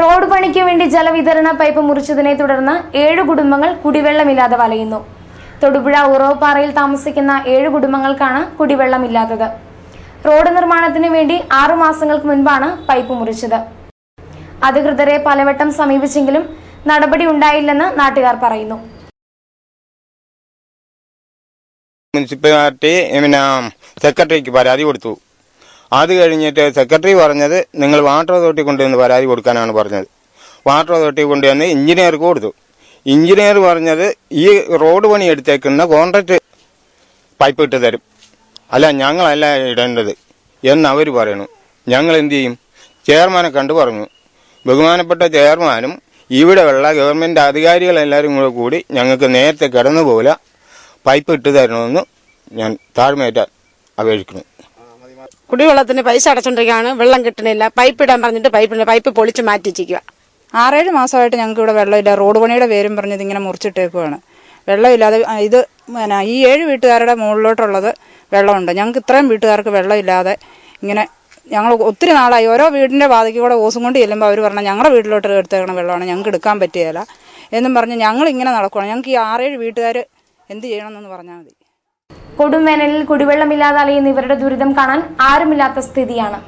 Road പണിക്ക് വേണ്ടി ജലവിതരണ പൈപ്പ് മുറിച്ചതിനെ തുടർന്ന് ഏഴ് കുടുംബങ്ങൾ കുടിവെള്ളമില്ലാതെ വലയുന്നു. തൊടുപുഴ ഉറവപ്പാറയിൽ താമസിക്കുന്ന ഏഴ് കുടുംബങ്ങൾക്കാണ് കുടിവെള്ളമില്ലാത്തത്. റോഡ് നിർമ്മാണത്തിന് വേണ്ടി ആറു മാസങ്ങൾക്ക് മുൻപാണ് പൈപ്പ് മുറിച്ചത്. അധികൃതരെ പലവട്ടം സമീപിച്ചെങ്കിലും നടപടി ഉണ്ടായില്ലെന്ന് നാട്ടുകാർ പറയുന്നു. മുനിസിപ്പാലിറ്റി പിന്നെ സെക്രട്ടറിക്ക് പരാതി കൊടുത്തു. അത് കഴിഞ്ഞിട്ട് സെക്രട്ടറി പറഞ്ഞത് നിങ്ങൾ വാട്ടർ അതോറിറ്റി കൊണ്ടുവന്ന് പരാതി കൊടുക്കാനാണ് പറഞ്ഞത്. വാട്ടർ അതോറിറ്റി കൊണ്ടുവന്ന് എഞ്ചിനീയർക്ക് കൊടുത്തു. എഞ്ചിനീയർ പറഞ്ഞത് ഈ റോഡ് പണി എടുത്തേക്കുന്ന കോൺട്രാക്ട് പൈപ്പ് ഇട്ട് തരും. അല്ല ഞങ്ങളല്ല ഇടേണ്ടത് എന്ന് അവർ പറയണു. ഞങ്ങൾ എന്തു ചെയ്യും? ചെയർമാനെ കണ്ടു പറഞ്ഞു. ബഹുമാനപ്പെട്ട ചെയർമാനും ഇവിടെയുള്ള ഗവൺമെന്റ് അധികാരികളെല്ലാവരും കൂടെ കൂടി ഞങ്ങൾക്ക് നേരത്തെ കിടന്നുപോലെ പൈപ്പ് ഇട്ട് തരണമെന്ന് ഞാൻ താഴ്മയായിട്ട് അപേക്ഷിക്കുന്നു. കുടിവെള്ളത്തിന് പൈസ അടച്ചോണ്ടിരിക്കുകയാണ് വെള്ളം കിട്ടണില്ല പൈപ്പ് ഇടാൻ പറഞ്ഞിട്ട് പൈപ്പില്ല പൈപ്പ് പൊളിച്ച് മാറ്റിച്ചിരിക്കുക ആറേഴ് മാസമായിട്ട് ഞങ്ങൾക്ക് ഇവിടെ വെള്ളമില്ല റോഡ് പണിയുടെ പേരും പറഞ്ഞത് ഇങ്ങനെ മുറിച്ചിട്ടേക്കുവാണ്. വെള്ളമില്ലാതെ ഇത് പിന്നെ ഈ ഏഴ് വീട്ടുകാരുടെ മുകളിലോട്ടുള്ളത് വെള്ളമുണ്ട്. ഞങ്ങൾക്ക് ഇത്രയും വീട്ടുകാർക്ക് വെള്ളമില്ലാതെ ഇങ്ങനെ ഞങ്ങൾ ഒത്തിരി നാളായി. ഓരോ വീടിന്റെ വാതിക്ക് കൂടെ ഓസും കൊണ്ട് ചെല്ലുമ്പോൾ അവർ പറഞ്ഞാൽ ഞങ്ങളുടെ വീട്ടിലോട്ട് എടുത്തേക്കണ വെള്ളമാണ് ഞങ്ങൾക്ക് എടുക്കാൻ പറ്റുകയില്ല എന്നും പറഞ്ഞ് ഞങ്ങൾ ഇങ്ങനെ നടക്കുകയാണ് ഞങ്ങൾക്ക് ഈ ആറേഴ് വീട്ടുകാർ എന്ത് ചെയ്യണമെന്നൊന്ന് പറഞ്ഞാൽ മതി. കൊടുംവേനലിൽ കുടിവെള്ളമില്ലാതെ അലയുന്ന ഇവരുടെ ദുരിതം കാണാൻ ആരുമില്ലാത്ത സ്ഥിതിയാണ്.